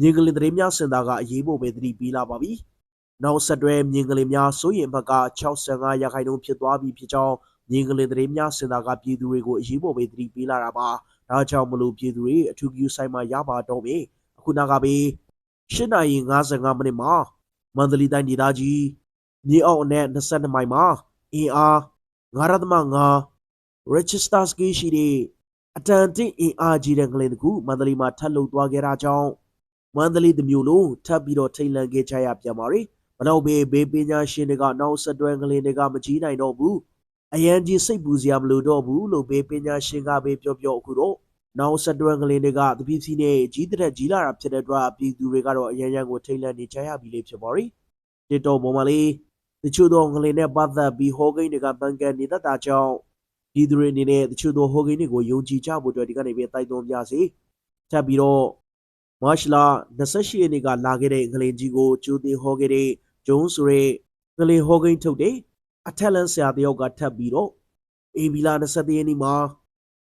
မြင်းကလေးသတင်းများစင်တာကအရေးပေါ်ပဲသတိပေးလာပါပြီ။နောက်ဆက်တွဲမြင်းကလေးများစိုးရင်ဘက်က65ရာခိုင်နှုန်းဖြစ်သွားပြီဖြစ်ကြောင်းမြင်းကလေးသတင်းများစင်တာကပြည်သူတွေကိုအရေးပေါ်ပဲသတိပေးလာတာပါ။ဒါကြောင့်မလို့ပြည်သူတွေအထူးကူဆိုင်မှာရပါတော့မယ်။အခုနောက်ကပဲ8နာရီ55မိနစ်မှာမန္တလေးတိုင်းဒေသကြီးမြေအောက်အနဲ့22မိုင်မှာအင်အား9.5 register scale ရှိတဲ့အတန်တစ်အင်အားကြီးတဲ့ငလင်တကူမန္တလေးမှာထပ်လုံသွားခဲ့တာကြောင့် မန္တလေးတစ်မျိုးလုံးထပ်ပြီးတော့ထိတ်လန့်ခဲ့ကြရပြန်ပါရီဘလောက်ပဲဘေးပညာရှင်တွေကနောက်ဆက်တွဲကလေးတွေကမကြီးနိုင်တော့ဘူးအရန်ကြီးစိတ်ပူစရာမလိုတော့ဘူးလို့ဘေးပညာရှင်ကပဲပြောပြောအခုတော့နောက်ဆက်တွဲကလေးတွေကတပည့်စီနဲ့ကြီးတဲ့ကြီးလာတာဖြစ်တဲ့အတွက်ပြည်သူတွေကတော့အရန်ရန်ကိုထိတ်လန့်နေကြရပြီလေဖြစ်ပါရီတစ်တော်ပေါ်မှာလေတချို့သောကလေးနဲ့ပတ်သက်ပြီးဟောကိန်းတွေကပန်ကန်နေတတ်တာကြောင့်ပြည်သူတွေအနေနဲ့တချို့သောဟောကိန်းတွေကိုယုံကြည်ကြဖို့အတွက်ဒီကနေပဲတိုက်တွန်းပြစေထပ်ပြီးတော့ မတ်လ28ရက်နေ့ကလာခဲ့တဲ့ငလင်ကြီးကိုကျူတင်ဟောခဲ့တဲ့ဂျုံးဆိုတဲ့ငလင်ဟောကိန်းထုတ်တဲ့အထက်လန်းဆရာတယောက်ကထပ်ပြီးတော့အေဘီလာ23ရက်နေ့မှာ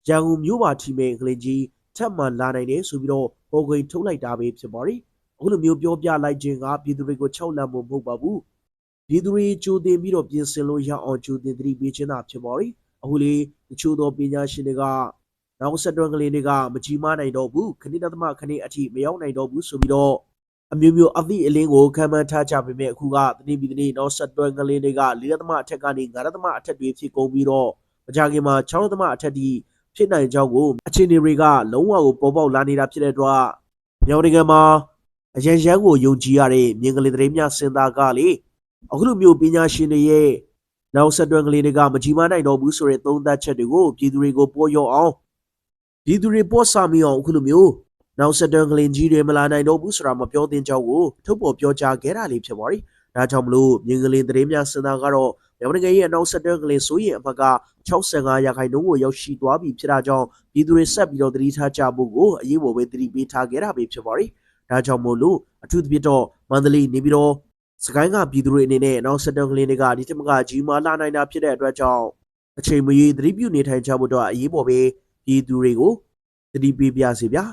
ရန်ကုန်မြို့ပါထီမဲ့ငလင်ကြီးထပ်မံလာနိုင်တယ်ဆိုပြီးတော့ဟောကိန်းထုတ်လိုက်တာပဲဖြစ်ပါရီအခုလိုမျိုးပြောပြလိုက်ခြင်းကပြည်သူတွေကို၆လန့်ဖို့မဟုတ်ပါဘူးပြည်သူတွေကြိုတင်ပြီးတော့ပြင်ဆင်လို့ရအောင်ကြိုတင်သတိပေးခြင်းသာဖြစ်ပါရီအခုလေတချို့သောပညာရှင်တွေက နောက်ဆက်တွဲကလေးတွေကမကြီးမနိုင်တော့ဘူးခဏိတသမခဏိအထိမရောက်နိုင်တော့ဘူးဆိုပြီးတော့အမျိုးမျိုးအသည့်အလင်းကိုခံမှန်းထားကြပေမဲ့အခုကတနေ့ပြီးတနေ့နောက်ဆက်တွဲကလေးတွေက၄သမအထက်ကနေ၅သမအထက်တွေဖြစ်ကုန်ပြီးတော့မကြခင်မှာ၆သမအထက်ဒီဖြစ်နိုင်ကြောင်းကိုအခြေအနေတွေကလုံးဝကိုပေါ်ပေါက်လာနေတာဖြစ်တဲ့အတွက်မြောင်နိုင်ငံမှာအရန်ရန်ကိုယုံကြည်ရတဲ့မြင်ကလေးသတင်းများစင်တာကလေအခုလိုမျိုးပညာရှင်တွေရဲ့နောက်ဆက်တွဲကလေးတွေကမကြီးမနိုင်တော့ဘူးဆိုတဲ့သုံးသပ်ချက်တွေကိုပြည်သူတွေကိုပေါ်ရောအောင် ပြည်သူတွေပေါ်စာမီအောင်အခုလိုမျိုးနောက်ဆက်တွဲကလင်ကြီးတွေမလာနိုင်တော့ဘူးဆိုတာမပြောသင့်ကြောင်းကိုထုတ်ပေါ်ပြောကြားခဲ့တာလေးဖြစ်ပါရီဒါကြောင့်မလို့မြင်းကလေးသတင်းများစင်တာကတော့မြန်မာနိုင်ငံရဲ့နောက်ဆက်တွဲကလင်ဆိုရင်အဖက်က65ရာခိုင်နှုန်းကိုရောက်ရှိသွားပြီဖြစ်တာကြောင့်ပြည်သူတွေဆက်ပြီးတော့သတိထားကြဖို့ကိုအရေးပေါ်ပဲသတိပေးထားခဲ့တာပဲဖြစ်ပါရီဒါကြောင့်မို့လို့အထူးသဖြင့်တော့မန္တလေးနေပြီးတော့စကိုင်းကပြည်သူတွေအနေနဲ့နောက်ဆက်တွဲကလင်တွေကဒီတမကကြီးမားလာနိုင်တာဖြစ်တဲ့အတွက်ကြောင့်အချိန်မရွေးသတိပြုနေထိုင်ကြဖို့တော့အရေးပေါ်ပဲ ပြည်သူတွေကိုသတိပေးပြစေဗျာ